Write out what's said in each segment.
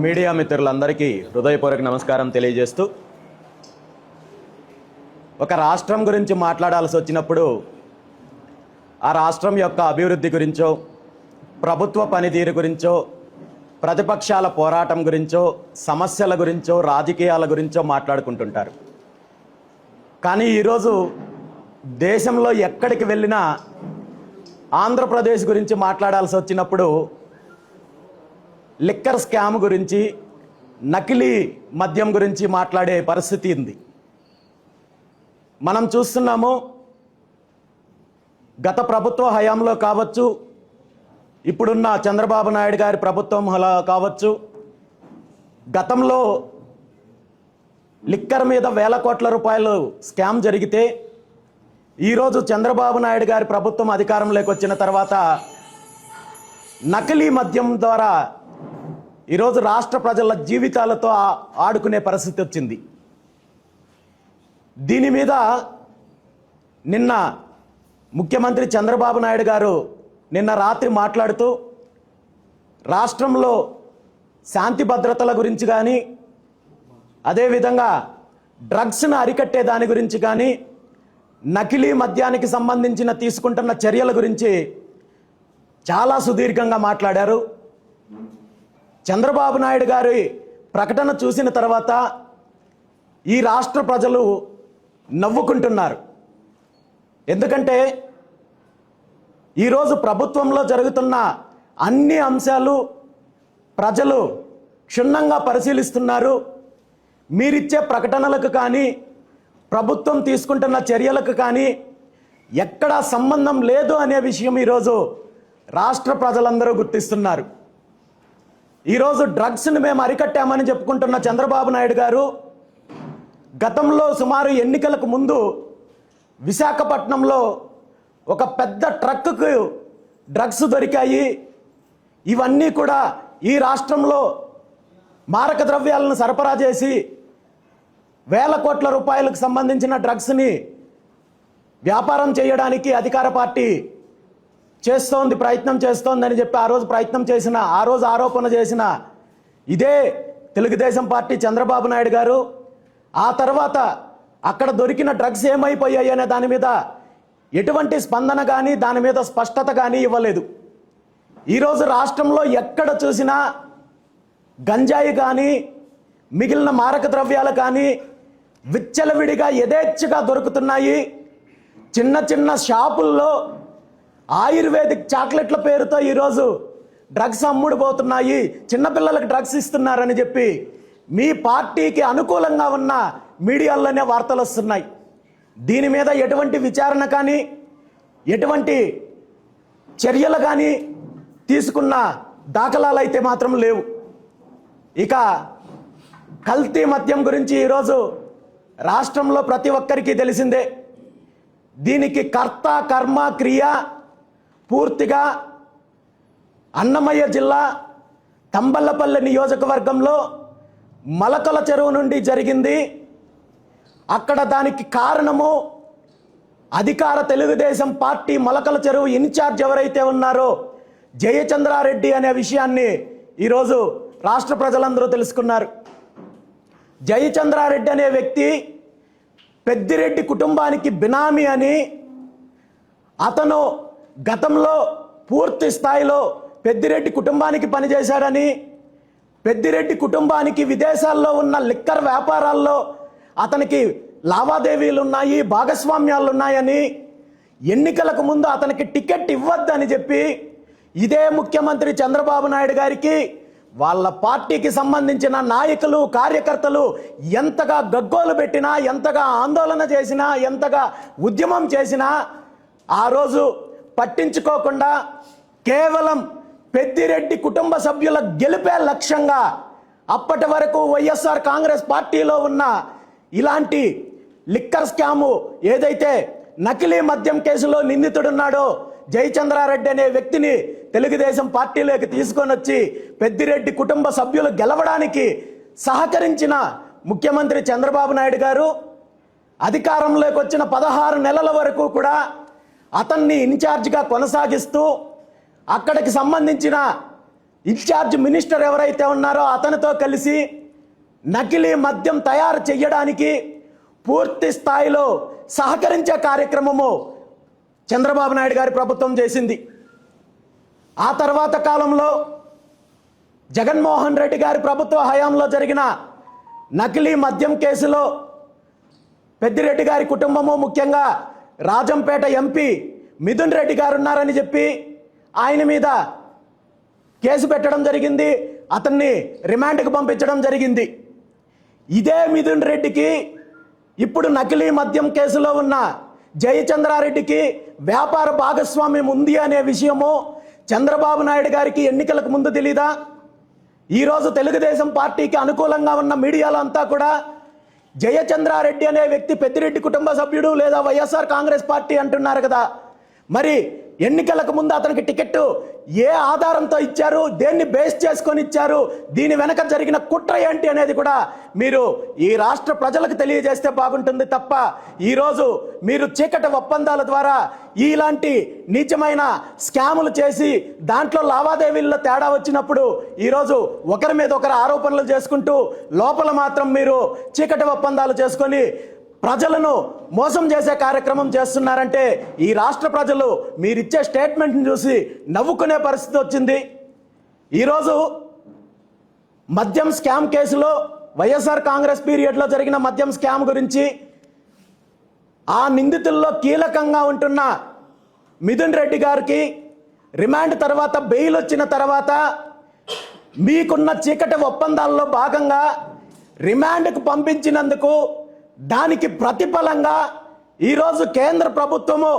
Media మిత్రులందరికీ హృదయపూర్వక నమస్కారం తెలియజేస్తూ ఒక రాష్ట్రం గురించి మాట్లాడాల్సి వచ్చినప్పుడు ఆ రాష్ట్రం యొక్క అభివృద్ధి గురించో ప్రభుత్వ పనితీరు గురించో ప్రతిపక్షాల పోరాటం గురించో సమస్యల గురించో రాజకీయాల గురించో మాట్లాడుకుంటుంటారు. కానీ ఈరోజు దేశంలో ఎక్కడికి వెళ్ళినా ఆంధ్రప్రదేశ్ గురించి మాట్లాడాల్సి వచ్చినప్పుడు లిక్కర్ స్కామ్ గురించి నకిలీ మద్యం గురించి మాట్లాడే పరిస్థితి ఉంది. మనం చూస్తున్నాము గత ప్రభుత్వ హయాంలో కావచ్చు ఇప్పుడున్న చంద్రబాబు నాయుడు గారి ప్రభుత్వం అలా కావచ్చు గతంలో లిక్కర్ మీద వేల కోట్ల రూపాయలు స్కామ్ జరిగితే ఈరోజు చంద్రబాబు నాయుడు గారి ప్రభుత్వం అధికారంలోకి వచ్చిన తర్వాత నకిలీ మద్యం ద్వారా ఈరోజు రాష్ట్ర ప్రజల జీవితాలతో ఆడుకునే పరిస్థితి వచ్చింది. దీని మీద నిన్న ముఖ్యమంత్రి చంద్రబాబు నాయుడు గారు నిన్న రాత్రి మాట్లాడుతూ రాష్ట్రంలో శాంతి భద్రతల గురించి కానీ అదేవిధంగా డ్రగ్స్ను అరికట్టే దాని గురించి కానీ నకిలీ మద్యానికి సంబంధించిన తీసుకుంటున్న చర్యల గురించి చాలా సుదీర్ఘంగా మాట్లాడారు. చంద్రబాబు నాయుడు గారి ప్రకటన చూసిన తర్వాత ఈ రాష్ట్ర ప్రజలు నవ్వుకుంటున్నారు. ఎందుకంటే ఈరోజు ప్రభుత్వంలో జరుగుతున్న అన్ని అంశాలు ప్రజలు క్షుణ్ణంగా పరిశీలిస్తున్నారు. మీరిచ్చే ప్రకటనలకు కానీ ప్రభుత్వం తీసుకుంటున్న చర్యలకు కానీ ఎక్కడా సంబంధం లేదు అనే విషయం ఈరోజు రాష్ట్ర ప్రజలందరూ గుర్తిస్తున్నారు. ఈరోజు డ్రగ్స్ని మేము అరికట్టామని చెప్పుకుంటున్న చంద్రబాబు నాయుడు గారు గతంలో సుమారు ఎన్నికలకు ముందు విశాఖపట్నంలో ఒక పెద్ద ట్రక్కుకు డ్రగ్స్ దొరికాయి. ఇవన్నీ కూడా ఈ రాష్ట్రంలో మారక ద్రవ్యాలను సరఫరా చేసి వేల కోట్ల రూపాయలకు సంబంధించిన డ్రగ్స్ని వ్యాపారం చేయడానికి అధికార పార్టీ చేస్తోంది ప్రయత్నం చేస్తోందని చెప్పి ఆ రోజు ప్రయత్నం చేసిన ఆ రోజు ఆరోపణ చేసిన ఇదే తెలుగుదేశం పార్టీ చంద్రబాబు నాయుడు గారు. ఆ తర్వాత అక్కడ దొరికిన డ్రగ్స్ ఏమైపోయాయి అనే దాని మీద ఎటువంటి స్పందన కానీ దాని మీద స్పష్టత కానీ ఇవ్వలేదు. ఈరోజు రాష్ట్రంలో ఎక్కడ చూసినా గంజాయి కానీ మిగిలిన మారక ద్రవ్యాలు కానీ విచ్చలవిడిగా యథేచ్ఛగా దొరుకుతున్నాయి. చిన్న చిన్న షాపుల్లో ఆయుర్వేదిక్ చాక్లెట్ల పేరుతో ఈరోజు డ్రగ్స్ అమ్ముడుపోతున్నాయి. చిన్నపిల్లలకు డ్రగ్స్ ఇస్తున్నారని చెప్పి మీ పార్టీకి అనుకూలంగా ఉన్న మీడియాల్లోనే వార్తలు వస్తున్నాయి. దీని మీద ఎటువంటి విచారణ కానీ ఎటువంటి చర్యలు కానీ తీసుకున్న దాఖలాలు అయితే మాత్రం లేవు. ఇక కల్తీ మద్యం గురించి ఈరోజు రాష్ట్రంలో ప్రతి ఒక్కరికి తెలిసిందే. దీనికి కర్త కర్మ క్రియ పూర్తిగా అన్నమయ్య జిల్లా తంబల్లపల్లి నియోజకవర్గంలో మలకల చెరువు నుండి జరిగింది. అక్కడ దానికి కారణము అధికార తెలుగుదేశం పార్టీ మొలకల చెరువు ఇన్ఛార్జ్ ఎవరైతే ఉన్నారో జయచంద్రారెడ్డి అనే విషయాన్ని ఈరోజు రాష్ట్ర ప్రజలందరూ తెలుసుకున్నారు. జయచంద్రారెడ్డి అనే వ్యక్తి పెద్దిరెడ్డి కుటుంబానికి బినామీ అని అతను గతంలో పూర్తి స్థాయిలో పెద్దిరెడ్డి కుటుంబానికి పనిచేశాడని పెద్దిరెడ్డి కుటుంబానికి విదేశాల్లో ఉన్న లిక్కర్ వ్యాపారాల్లో అతనికి లావాదేవీలు ఉన్నాయి భాగస్వామ్యాలు ఉన్నాయని ఎన్నికలకు ముందు అతనికి టికెట్ ఇవ్వద్దని చెప్పి ఇదే ముఖ్యమంత్రి చంద్రబాబు నాయుడు గారికి వాళ్ళ పార్టీకి సంబంధించిన నాయకులు కార్యకర్తలు ఎంతగా గగ్గోలు పెట్టినా ఎంతగా ఆందోళన చేసినా ఎంతగా ఉద్యమం చేసినా ఆ రోజు పట్టించుకోకుండా కేవలం పెద్దిరెడ్డి కుటుంబ సభ్యుల గెలిపే లక్ష్యంగా అప్పటి వరకు వైఎస్ఆర్ కాంగ్రెస్ పార్టీలో ఉన్న ఇలాంటి లిక్కర్ స్కాము ఏదైతే నకిలీ మద్యం కేసులో నిందితుడున్నాడో జయచంద్రారెడ్డి అనే వ్యక్తిని తెలుగుదేశం పార్టీలోకి తీసుకొని వచ్చి పెద్దిరెడ్డి కుటుంబ సభ్యులు గెలవడానికి సహకరించిన ముఖ్యమంత్రి చంద్రబాబు నాయుడు గారు అధికారంలోకి వచ్చిన పదహారు నెలల వరకు కూడా అతన్ని ఇన్ఛార్జ్గా కొనసాగిస్తూ అక్కడికి సంబంధించిన ఇన్ఛార్జ్ మినిస్టర్ ఎవరైతే ఉన్నారో అతనితో కలిసి నకిలీ మద్యం తయారు చేయడానికి పూర్తి స్థాయిలో సహకరించే కార్యక్రమము చంద్రబాబు నాయుడు గారి ప్రభుత్వం చేసింది. ఆ తర్వాత కాలంలో జగన్మోహన్ రెడ్డి గారి ప్రభుత్వ హయాంలో జరిగిన నకిలీ మద్యం కేసులో పెద్దిరెడ్డి గారి కుటుంబము ముఖ్యంగా రాజంపేట ఎంపీ మిథున్ రెడ్డి గారు ఉన్నారని చెప్పి ఆయన మీద కేసు పెట్టడం జరిగింది అతన్ని రిమాండ్కి పంపించడం జరిగింది. ఇదే మిథున్ రెడ్డికి ఇప్పుడు నకిలీ మద్యం కేసులో ఉన్న జయచంద్రారెడ్డికి వ్యాపార భాగస్వామ్యం ఉంది అనే విషయము చంద్రబాబు నాయుడు గారికి ఎన్నికలకు ముందు తెలీదా? ఈరోజు తెలుగుదేశం పార్టీకి అనుకూలంగా ఉన్న మీడియాలో అంతా కూడా జయచంద్రారెడ్డి అనే వ్యక్తి పెద్దిరెడ్డి కుటుంబ సభ్యుడు లేదా వైఎస్ఆర్ కాంగ్రెస్ పార్టీ అంటున్నారు కదా. మరి ఎన్నికలకు ముందు అతనికి టికెట్ ఏ ఆధారంతో ఇచ్చారు దేన్ని బేస్ చేసుకొని ఇచ్చారు దీని వెనక జరిగిన కుట్ర ఏంటి అనేది కూడా మీరు ఈ రాష్ట్ర ప్రజలకు తెలియజేస్తే బాగుంటుంది తప్ప ఈరోజు మీరు చీకటి ఒప్పందాల ద్వారా ఇలాంటి నీచమైన స్కాములు చేసి దాంట్లో లావాదేవీల్లో తేడా వచ్చినప్పుడు ఈరోజు ఒకరి మీద ఒకరు ఆరోపణలు చేసుకుంటూ లోపల మాత్రం మీరు చీకటి ఒప్పందాలు చేసుకొని ప్రజలను మోసం చేసే కార్యక్రమం చేస్తున్నారంటే ఈ రాష్ట్ర ప్రజలు మీరిచ్చే స్టేట్మెంట్ని చూసి నవ్వుకునే పరిస్థితి వచ్చింది. ఈరోజు మద్యం స్కామ్ కేసులో వైఎస్ఆర్ కాంగ్రెస్ పీరియడ్లో జరిగిన మద్యం స్కామ్ గురించి ఆ నిందితుల్లో కీలకంగా ఉంటున్న మిథున్ రెడ్డి గారికి రిమాండ్ తర్వాత బెయిల్ వచ్చిన తర్వాత మీకున్న చీకటి ఒప్పందాల్లో భాగంగా రిమాండ్కు పంపించినందుకు దానికి ప్రతిఫలంగా ఈరోజు కేంద్ర ప్రభుత్వము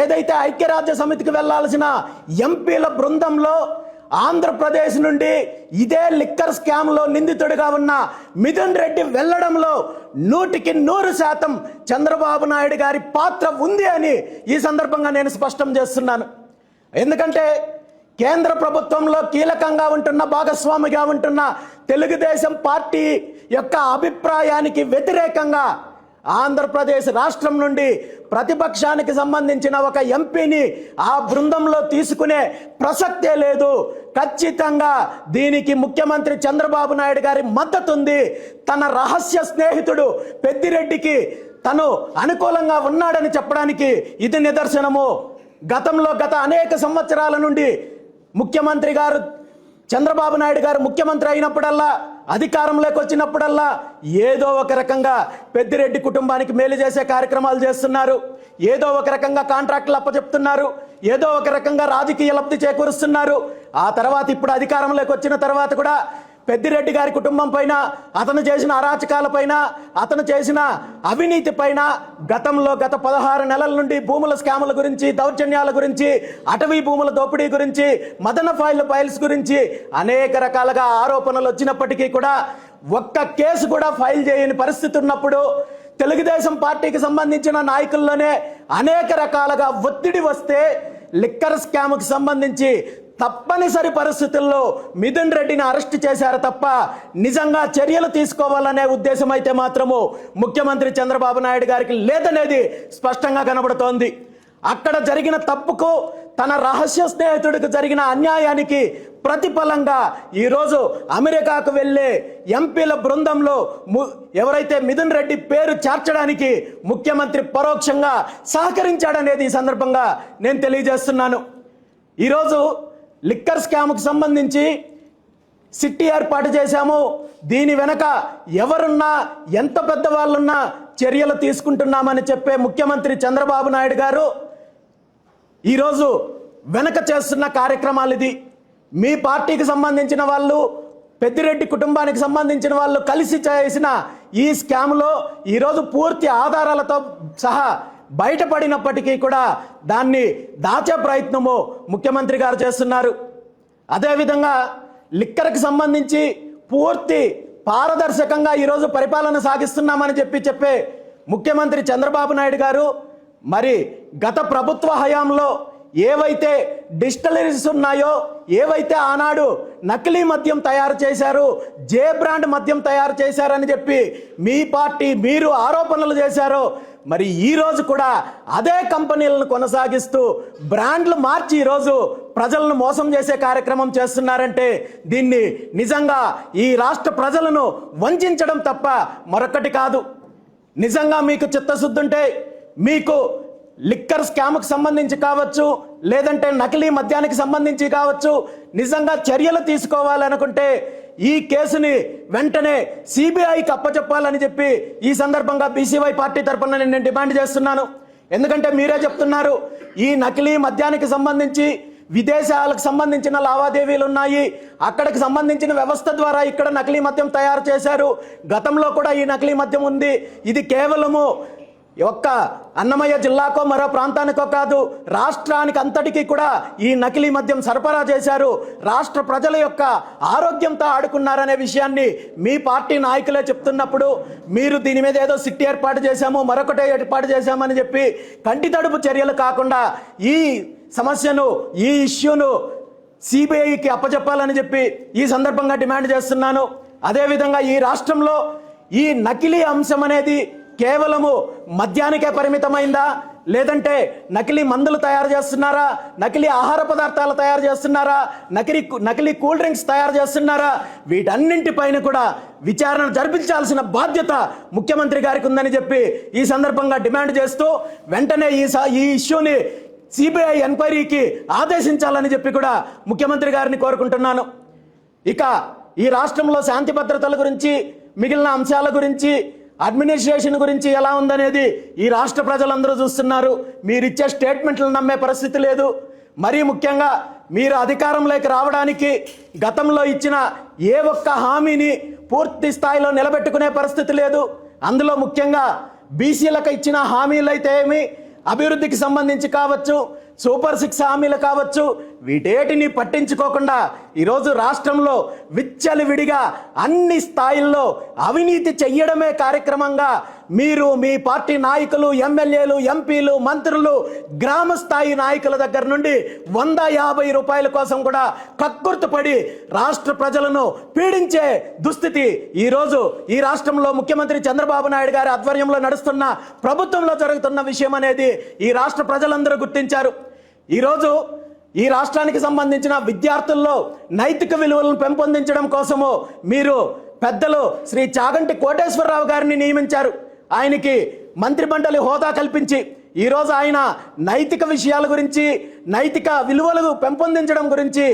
ఏదైతే ఐక్యరాజ్య సమితికి వెళ్ళాల్సిన ఎంపీల బృందంలో ఆంధ్రప్రదేశ్ నుండి ఇదే లిక్కర్ స్కామ్లో నిందితుడిగా ఉన్న మిథున్ రెడ్డి వెళ్ళడంలో నూటికి నూరు శాతం చంద్రబాబు నాయుడు గారి పాత్ర ఉంది అని ఈ సందర్భంగా నేను స్పష్టం చేస్తున్నాను. ఎందుకంటే కేంద్ర ప్రభుత్వంలో కీలకంగా ఉంటున్న భాగస్వామిగా ఉంటున్న తెలుగుదేశం పార్టీ యొక్క అభిప్రాయానికి వ్యతిరేకంగా ఆంధ్రప్రదేశ్ రాష్ట్రం నుండి ప్రతిపక్షానికి సంబంధించిన ఒక ఎంపీని ఆ బృందంలో తీసుకునే ప్రసక్తే లేదు. ఖచ్చితంగా దీనికి ముఖ్యమంత్రి చంద్రబాబు నాయుడు గారి మద్దతు ఉంది. తన రహస్య స్నేహితుడు పెద్దిరెడ్డికి తను అనుకూలంగా ఉన్నాడని చెప్పడానికి ఇది నిదర్శనము. గతంలో గత అనేక సంవత్సరాల నుండి ముఖ్యమంత్రి గారు చంద్రబాబు నాయుడు గారు ముఖ్యమంత్రి అయినప్పుడల్లా అధికారంలోకి వచ్చినప్పుడల్లా ఏదో ఒక రకంగా పెద్దిరెడ్డి కుటుంబానికి మేలు చేసే కార్యక్రమాలు చేస్తున్నారు. ఏదో ఒక రకంగా కాంట్రాక్టులు అప్పచెప్తున్నారు. ఏదో ఒక రకంగా రాజకీయ లబ్ధి చేకూరుస్తున్నారు. ఆ తర్వాత ఇప్పుడు అధికారంలోకి వచ్చిన తర్వాత కూడా పెద్దిరెడ్డి గారి కుటుంబం పైన అతను చేసిన అరాచకాలపైన అతను చేసిన అవినీతి పైన గతంలో గత పదహారు నెలల నుండి భూముల స్కాముల గురించి దౌర్జన్యాల గురించి అటవీ భూముల దోపిడీ గురించి మదన ఫైల్ ఫైల్స్ గురించి అనేక రకాలుగా ఆరోపణలు వచ్చినప్పటికీ కూడా ఒక్క కేసు కూడా ఫైల్ చేయని పరిస్థితి ఉన్నప్పుడు తెలుగుదేశం పార్టీకి సంబంధించిన నాయకుల్లోనే అనేక రకాలుగా ఒత్తిడి వస్తే లిక్కర్ స్కామ్కి సంబంధించి తప్పనిసరి పరిస్థితుల్లో మిథున్ రెడ్డిని అరెస్ట్ చేశారు తప్ప నిజంగా చర్యలు తీసుకోవాలనే ఉద్దేశం అయితే మాత్రము ముఖ్యమంత్రి చంద్రబాబు నాయుడు గారికి లేదనేది స్పష్టంగా కనబడుతోంది. అక్కడ జరిగిన తప్పుకు తన రహస్య స్నేహితుడికి జరిగిన అన్యాయానికి ప్రతిఫలంగా ఈరోజు అమెరికాకు వెళ్ళే ఎంపీల బృందంలో ఎవరైతే మిథున్ రెడ్డి పేరు చేర్చడానికి ముఖ్యమంత్రి పరోక్షంగా సహకరించాడనేది ఈ సందర్భంగా నేను తెలియజేస్తున్నాను. ఈరోజు లిక్కర్ స్కామ్కు సంబంధించి సిట్టి ఏర్పాటు చేశాము. దీని వెనక ఎవరున్నా ఎంత పెద్ద వాళ్ళున్నా చర్యలు తీసుకుంటున్నామని చెప్పే ముఖ్యమంత్రి చంద్రబాబు నాయుడు గారు ఈరోజు వెనక చేస్తున్న కార్యక్రమాలు ఇది. మీ పార్టీకి సంబంధించిన వాళ్ళు పెద్దిరెడ్డి కుటుంబానికి సంబంధించిన వాళ్ళు కలిసి చేసిన ఈ స్కామ్లో ఈరోజు పూర్తి ఆధారాలతో సహా బయటపడినప్పటికీ కూడా దాన్ని దాచే ప్రయత్నము ముఖ్యమంత్రి గారు చేస్తున్నారు. అదేవిధంగా లిక్కర్కి సంబంధించి పూర్తి పారదర్శకంగా ఈరోజు పరిపాలన సాగిస్తున్నామని చెప్పి చెప్పే ముఖ్యమంత్రి చంద్రబాబు నాయుడు గారు మరి గత ప్రభుత్వ హయాంలో ఏవైతే డిస్టలరీస్ ఉన్నాయో ఏవైతే ఆనాడు నకిలీ మద్యం తయారు చేశారు జే బ్రాండ్ మద్యం తయారు చేశారని చెప్పి మీ పార్టీ మీరు ఆరోపణలు చేశారో మరి ఈ రోజు కూడా అదే కంపెనీలను కొనసాగిస్తూ బ్రాండ్లు మార్చి ఈరోజు ప్రజలను మోసం చేసే కార్యక్రమం చేస్తున్నారంటే దీన్ని నిజంగా ఈ రాష్ట్ర ప్రజలను వంచడం తప్ప మరొకటి కాదు. నిజంగా మీకు చిత్తశుద్ధి ఉంటే మీకు లిక్కర్ స్కామ్కు సంబంధించి కావచ్చు లేదంటే నకిలీ మద్యానికి సంబంధించి కావచ్చు నిజంగా చర్యలు తీసుకోవాలనుకుంటే ఈ కేసుని వెంటనే సిబిఐకి అప్పచెప్పాలని చెప్పి ఈ సందర్భంగా బీసీవై పార్టీ తరఫున నేను డిమాండ్ చేస్తున్నాను. ఎందుకంటే మీరే చెప్తున్నారు ఈ నకిలీ మద్యానికి సంబంధించి విదేశాలకు సంబంధించిన లావాదేవీలు ఉన్నాయి. అక్కడికి సంబంధించిన వ్యవస్థ ద్వారా ఇక్కడ నకిలీ మద్యం తయారు చేశారు. గతంలో కూడా ఈ నకిలీ మద్యం ఉంది. ఇది కేవలము ఒక్క అన్నమయ్య జిల్లాకో మరో ప్రాంతానికో కాదు రాష్ట్రానికి అంతటికీ కూడా ఈ నకిలీ మద్యం సరఫరా చేశారు. రాష్ట్ర ప్రజల యొక్క ఆరోగ్యంతో ఆడుకున్నారనే విషయాన్ని మీ పార్టీ నాయకులే చెప్తున్నప్పుడు మీరు దీని మీద ఏదో సిట్టి ఏర్పాటు చేశాము మరొకటే ఏర్పాటు చేశామని చెప్పి కంటి తడుపు చర్యలు కాకుండా ఈ సమస్యను ఈ ఇష్యూను సిబిఐకి అప్పచెప్పాలని చెప్పి ఈ సందర్భంగా డిమాండ్ చేస్తున్నాను. అదేవిధంగా ఈ రాష్ట్రంలో ఈ నకిలీ అంశం అనేది కేవలము మద్యానికే పరిమితమైందా? లేదంటే నకిలీ మందులు తయారు చేస్తున్నారా? నకిలీ ఆహార పదార్థాలు తయారు చేస్తున్నారా? నకిలీ నకిలీ కూల్ డ్రింక్స్ తయారు చేస్తున్నారా? వీటన్నింటిపైన కూడా విచారణ జరిపించాల్సిన బాధ్యత ముఖ్యమంత్రి గారికి ఉందని చెప్పి ఈ సందర్భంగా డిమాండ్ చేస్తూ వెంటనే ఈ స- ఈ ఇష్యూని సిబిఐ ఎంక్వైరీకి ఆదేశించాలని చెప్పి కూడా ముఖ్యమంత్రి గారిని కోరుకుంటున్నాను. ఇక ఈ రాష్ట్రంలో శాంతి భద్రతల గురించి మిగిలిన అంశాల గురించి అడ్మినిస్ట్రేషన్ గురించి ఎలా ఉందనేది ఈ రాష్ట్ర ప్రజలందరూ చూస్తున్నారు. మీరిచ్చే స్టేట్మెంట్లు నమ్మే పరిస్థితి లేదు. మరీ ముఖ్యంగా మీరు అధికారంలోకి రావడానికి గతంలో ఇచ్చిన ఏ ఒక్క హామీని పూర్తి స్థాయిలో నిలబెట్టుకునే పరిస్థితి లేదు. అందులో ముఖ్యంగా బీసీలకు ఇచ్చిన హామీలు అయితే ఏమి? అభివృద్ధికి సంబంధించి కావచ్చు సూపర్ సిక్స్ హామీలు కావచ్చు. వీటేటిని పట్టించుకోకుండా ఈరోజు రాష్ట్రంలో విచ్చలివిడిగా అన్ని స్థాయిల్లో అవినీతి చెయ్యడమే కార్యక్రమంగా మీరు మీ పార్టీ నాయకులు ఎమ్మెల్యేలు ఎంపీలు మంత్రులు గ్రామ స్థాయి నాయకుల దగ్గర నుండి వంద యాభై రూపాయల కోసం కూడా కక్కుర్తుపడి రాష్ట్ర ప్రజలను పీడించే దుస్థితి ఈరోజు ఈ రాష్ట్రంలో ముఖ్యమంత్రి చంద్రబాబు నాయుడు గారి ఆధ్వర్యంలో నడుస్తున్న ప్రభుత్వంలో జరుగుతున్న విషయం అనేది ఈ రాష్ట్ర ప్రజలందరూ గుర్తించారు. ఈరోజు ఈ రాష్ట్రానికి సంబంధించిన విద్యార్థుల్లో నైతిక విలువలను పెంపొందించడం కోసము మీరు పెద్దలు శ్రీ చాగంటి కోటేశ్వరరావు గారిని నియమించారు. ఆయనకి మంత్రిమండలి హోదా కల్పించి ఈరోజు ఆయన నైతిక విషయాల గురించి నైతిక విలువలు పెంపొందించడం గురించి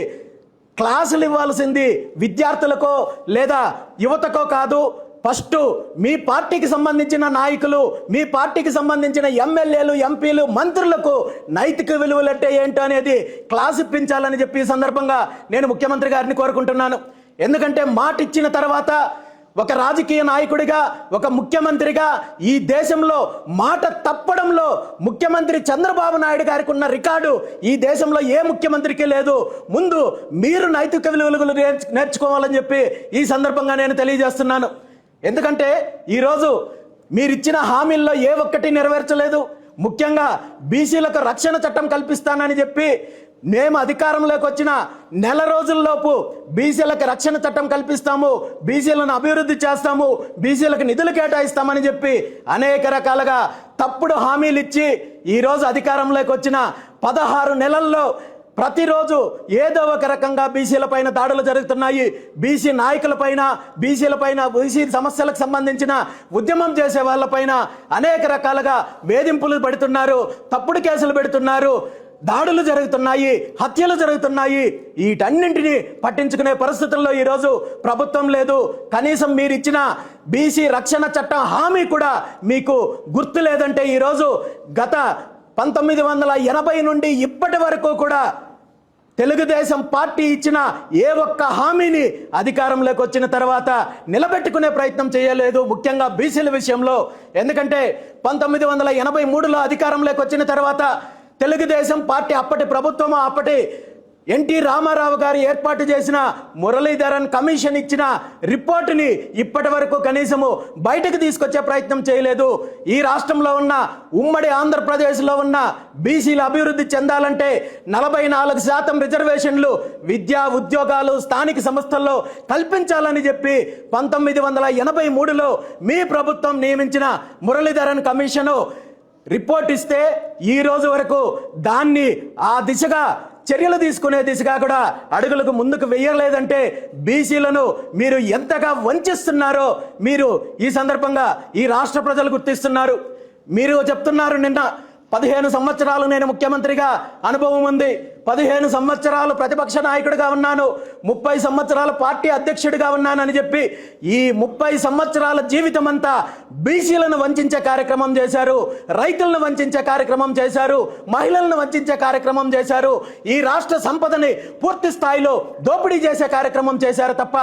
క్లాసులు ఇవ్వాల్సింది విద్యార్థులకో లేదా యువతకో కాదు ఫస్ట్ మీ పార్టీకి సంబంధించిన నాయకులు మీ పార్టీకి సంబంధించిన ఎమ్మెల్యేలు ఎంపీలు మంత్రులకు నైతిక విలువలు అంటే ఏంటో అనేది క్లాస్ ఇప్పించాలని చెప్పి ఈ సందర్భంగా నేను ముఖ్యమంత్రి గారిని కోరుకుంటున్నాను. ఎందుకంటే మాట ఇచ్చిన తర్వాత ఒక రాజకీయ నాయకుడిగా ఒక ముఖ్యమంత్రిగా ఈ దేశంలో మాట తప్పడంలో ముఖ్యమంత్రి చంద్రబాబు నాయుడు గారికి ఉన్న రికార్డు ఈ దేశంలో ఏ ముఖ్యమంత్రికి లేదు. ముందు మీరు నైతిక విలువలు నేర్చు- నేర్చుకోవాలని చెప్పి ఈ సందర్భంగా నేను తెలియజేస్తున్నాను. ఎందుకంటే ఈరోజు మీరిచ్చిన హామీల్లో ఏ ఒక్కటి నెరవేర్చలేదు. ముఖ్యంగా బీసీలకు రక్షణ చట్టం కల్పిస్తానని చెప్పి మేము అధికారంలోకి వచ్చిన నెల రోజుల్లోపు బీసీలకు రక్షణ చట్టం కల్పిస్తాము బీసీలను అభివృద్ధి చేస్తాము బీసీలకు నిధులు కేటాయిస్తామని చెప్పి అనేక రకాలుగా తప్పుడు హామీలు ఇచ్చి ఈరోజు అధికారంలోకి వచ్చిన పదహారు నెలల్లో ప్రతిరోజు ఏదో ఒక రకంగా బీసీల పైన దాడులు జరుగుతున్నాయి. బీసీ నాయకులపైన బీసీలపైన బీసీ సమస్యలకు సంబంధించిన ఉద్యమం చేసే వాళ్ళపైన అనేక రకాలుగా వేధింపులు పెడుతున్నారు తప్పుడు కేసులు పెడుతున్నారు దాడులు జరుగుతున్నాయి హత్యలు జరుగుతున్నాయి. వీటన్నింటినీ పట్టించుకునే పరిస్థితుల్లో ఈరోజు ప్రభుత్వం లేదు. కనీసం మీరు ఇచ్చిన బీసీ రక్షణ చట్టం హామీ కూడా మీకు గుర్తు లేదంటే ఈరోజు గత పంతొమ్మిది వందల ఎనభై నుండి ఇప్పటి వరకు కూడా తెలుగుదేశం పార్టీ ఇచ్చిన ఏ ఒక్క హామీని అధికారంలోకి వచ్చిన తర్వాత నిలబెట్టుకునే ప్రయత్నం చేయలేదు ముఖ్యంగా బీసీల విషయంలో. ఎందుకంటే పంతొమ్మిది వందల ఎనభై మూడులో అధికారంలోకి వచ్చిన తర్వాత తెలుగుదేశం పార్టీ అప్పటి ప్రభుత్వం అప్పటి ఎన్టీ రామారావు గారు ఏర్పాటు చేసిన మురళీధరన్ కమిషన్ ఇచ్చిన రిపోర్టుని ఇప్పటి వరకు కనీసము బయటకు తీసుకొచ్చే ప్రయత్నం చేయలేదు. ఈ రాష్ట్రంలో ఉన్న ఉమ్మడి ఆంధ్రప్రదేశ్లో ఉన్న బీసీలు అభివృద్ధి చెందాలంటే నలభై నాలుగు శాతం రిజర్వేషన్లు విద్యా ఉద్యోగాలు స్థానిక సంస్థల్లో కల్పించాలని చెప్పి పంతొమ్మిది వందల ఎనభై మూడులో మీ ప్రభుత్వం నియమించిన మురళీధరన్ కమిషను రిపోర్ట్ ఇస్తే ఈ రోజు వరకు దాన్ని ఆ దిశగా చర్యలు తీసుకునే దిశగా కూడా అడుగులకు ముందుకు వెయ్యలేదంటే బీసీలను మీరు ఎంతగా వంచిస్తున్నారో మీరు ఈ సందర్భంగా ఈ రాష్ట్ర ప్రజలు గుర్తిస్తున్నారు. మీరు చెప్తున్నారు నిన్న పదిహేను సంవత్సరాలు నేను ముఖ్యమంత్రిగా అనుభవం ఉంది. పదిహేను సంవత్సరాలు ప్రతిపక్ష నాయకుడిగా ఉన్నాను ముప్పై సంవత్సరాల పార్టీ అధ్యక్షుడిగా ఉన్నానని చెప్పి ఈ ముప్పై సంవత్సరాల జీవితం అంతా బీసీలను వంచే కార్యక్రమం చేశారు రైతులను వంచే కార్యక్రమం చేశారు మహిళలను వంచే కార్యక్రమం చేశారు ఈ రాష్ట్ర సంపదని పూర్తి స్థాయిలో దోపిడీ చేసే కార్యక్రమం చేశారు తప్ప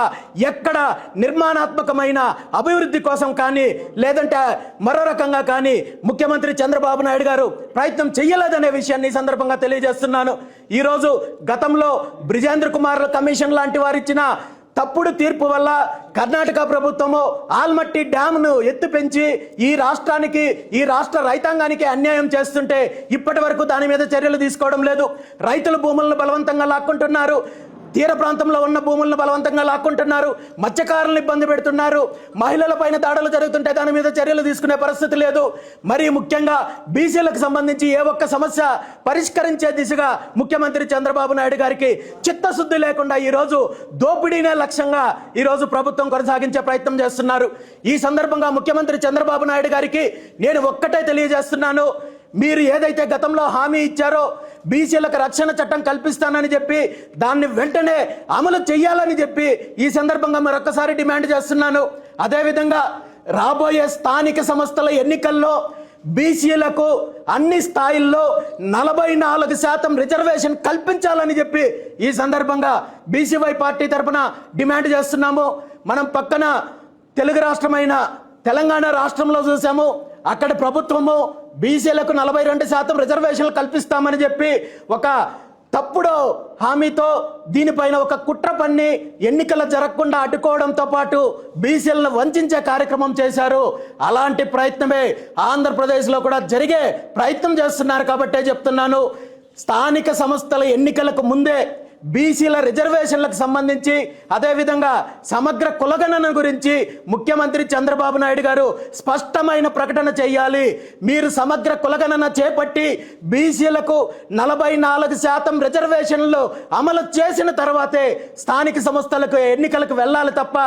ఎక్కడ నిర్మాణాత్మకమైన అభివృద్ధి కోసం కానీ లేదంటే మరో రకంగా కానీ ముఖ్యమంత్రి చంద్రబాబు నాయుడు గారు ప్రయత్నం చేయలేదనే విషయాన్ని ఈ సందర్భంగా తెలియజేస్తున్నాను. ఈరోజు గతంలో బ్రిజేంద్ర కుమార్ల కమిషన్ లాంటి వారు ఇచ్చిన తప్పుడు తీర్పు వల్ల కర్ణాటక ప్రభుత్వము ఆల్మట్టి డ్యామ్ను ఎత్తు పెంచి ఈ రాష్ట్రానికి ఈ రాష్ట్ర రైతాంగానికి అన్యాయం చేస్తుంటే ఇప్పటి వరకు దాని మీద చర్యలు తీసుకోవడం లేదు. రైతుల భూములను బలవంతంగా లాక్కుంటున్నారు. తీర ప్రాంతంలో ఉన్న భూములను బలవంతంగా లాక్కుంటున్నారు మత్స్యకారులను ఇబ్బంది పెడుతున్నారు. మహిళల పైన దాడులు జరుగుతుంటే దాని మీద చర్యలు తీసుకునే పరిస్థితి లేదు. మరీ ముఖ్యంగా బీసీలకు సంబంధించి ఏ ఒక్క సమస్య పరిష్కరించే దిశగా ముఖ్యమంత్రి చంద్రబాబు నాయుడు గారికి చిత్తశుద్ధి లేకుండా ఈరోజు దోపిడీనే లక్ష్యంగా ఈరోజు ప్రభుత్వం కొనసాగించే ప్రయత్నం చేస్తున్నారు. ఈ సందర్భంగా ముఖ్యమంత్రి చంద్రబాబు నాయుడు గారికి నేను ఒక్కటే తెలియజేస్తున్నాను. మీరు ఏదైతే గతంలో హామీ ఇచ్చారో బీసీలకు రక్షణ చట్టం కల్పిస్తానని చెప్పి దాన్ని వెంటనే అమలు చేయాలని చెప్పి ఈ సందర్భంగా మరొకసారి డిమాండ్ చేస్తున్నాను. అదేవిధంగా రాబోయే స్థానిక సంస్థల ఎన్నికల్లో బీసీలకు అన్ని స్థాయిల్లో నలభై నాలుగు శాతం రిజర్వేషన్ కల్పించాలని చెప్పి ఈ సందర్భంగా బీసీవై పార్టీ తరఫున డిమాండ్ చేస్తున్నాము. మనం పక్కన తెలుగు రాష్ట్రమైన తెలంగాణ రాష్ట్రంలో చూసాము. అక్కడ ప్రభుత్వము బీసీలకు నలభై రెండు శాతం రిజర్వేషన్లు కల్పిస్తామని చెప్పి ఒక తప్పుడు హామీతో దీనిపైన ఒక కుట్ర పన్ని ఎన్నికలు జరగకుండా అడ్డుకోవడంతో పాటు బీసీలను వంచే కార్యక్రమం చేశారు. అలాంటి ప్రయత్నమే ఆంధ్రప్రదేశ్లో కూడా జరిగే ప్రయత్నం చేస్తున్నారు కాబట్టే చెప్తున్నాను. స్థానిక సంస్థల ఎన్నికలకు ముందే బీసీల రిజర్వేషన్లకు సంబంధించి అదేవిధంగా సమగ్ర కులగణన గురించి ముఖ్యమంత్రి చంద్రబాబు నాయుడు గారు స్పష్టమైన ప్రకటన చేయాలి. మీరు సమగ్ర కులగణన చేపట్టి బీసీలకు నలభై నాలుగు శాతం రిజర్వేషన్లు అమలు చేసిన తర్వాతే స్థానిక సంస్థలకు ఎన్నికలకు వెళ్ళాలి తప్ప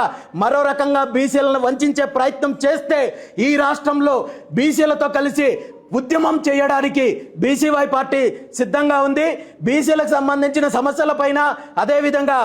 మరో రకంగా బీసీలను వంచే ప్రయత్నం చేస్తే ఈ రాష్ట్రంలో బీసీలతో కలిసి ఉద్యమం చేయడానికి బీసీవై పార్టీ సిద్ధంగా ఉంది. బీసీలకు సంబంధించిన సమస్యలపైన అదేవిధంగా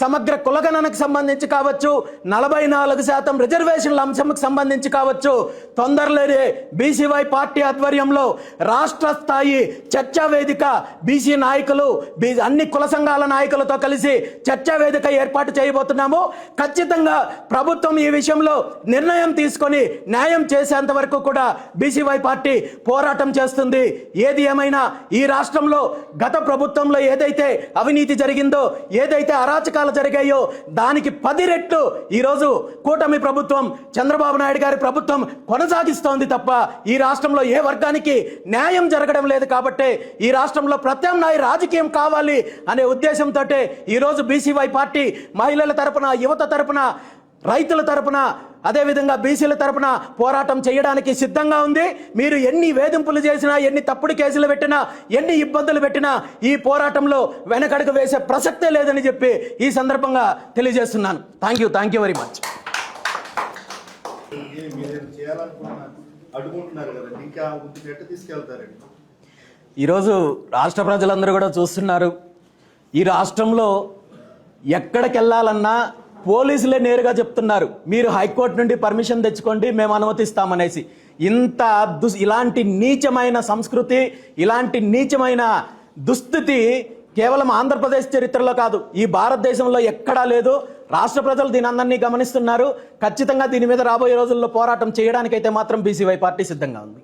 సమగ్ర కులగణనకు సంబంధించి కావచ్చు నలభై నాలుగు శాతం రిజర్వేషన్ల అంశంకు సంబంధించి కావచ్చు తొందరలోనే బీసీవై పార్టీ ఆధ్వర్యంలో రాష్ట్ర స్థాయి చర్చా వేదిక బీసీ నాయకులు బీ అన్ని కుల సంఘాల నాయకులతో కలిసి చర్చా వేదిక ఏర్పాటు చేయబోతున్నాము. ఖచ్చితంగా ప్రభుత్వం ఈ విషయంలో నిర్ణయం తీసుకొని న్యాయం చేసేంత వరకు కూడా బీసీవై పార్టీ పోరాటం చేస్తుంది. ఏది ఏమైనా ఈ రాష్ట్రంలో గత ప్రభుత్వంలో ఏదైతే అవినీతి జరిగిందో ఏదైతే అరాచకాలు జరిగాయో దానికి పది రెట్లు ఈరోజు కూటమి ప్రభుత్వం చంద్రబాబు నాయుడు గారి ప్రభుత్వం కొనసాగిస్తోంది తప్ప ఈ రాష్ట్రంలో ఏ వర్గానికి న్యాయం జరగడం లేదు కాబట్టి ఈ రాష్ట్రంలో ప్రత్యామ్నాయ రాజకీయం కావాలి అనే ఉద్దేశంతో ఈరోజు బీసీవై పార్టీ మహిళల తరపున యువత తరపున రైతుల తరపున అదేవిధంగా బీసీల తరపున పోరాటం చేయడానికి సిద్ధంగా ఉంది. మీరు ఎన్ని వేధింపులు చేసినా ఎన్ని తప్పుడు కేసులు పెట్టినా ఎన్ని ఇబ్బందులు పెట్టినా ఈ పోరాటంలో వెనకడుగు వేసే ప్రసక్తే లేదని చెప్పి ఈ సందర్భంగా తెలియజేస్తున్నాను. Thank you thank you very much ఈరోజు రాష్ట్ర ప్రజలందరూ కూడా చూస్తున్నారు. ఈ రాష్ట్రంలో ఎక్కడికి వెళ్ళాలన్నా పోలీసులే నేరుగా చెప్తున్నారు మీరు హైకోర్టు నుండి పర్మిషన్ తెచ్చుకోండి మేము అనుమతిస్తామనేసి. ఇంత దుస్ ఇలాంటి నీచమైన సంస్కృతి ఇలాంటి నీచమైన దుస్థితి కేవలం ఆంధ్రప్రదేశ్ చరిత్రలో కాదు ఈ భారతదేశంలో ఎక్కడా లేదు. రాష్ట్ర ప్రజలు దీని అందరినీ గమనిస్తున్నారు. ఖచ్చితంగా దీని మీద రాబోయే రోజుల్లో పోరాటం చేయడానికైతే మాత్రం బీసీవై పార్టీ సిద్ధంగా ఉంది.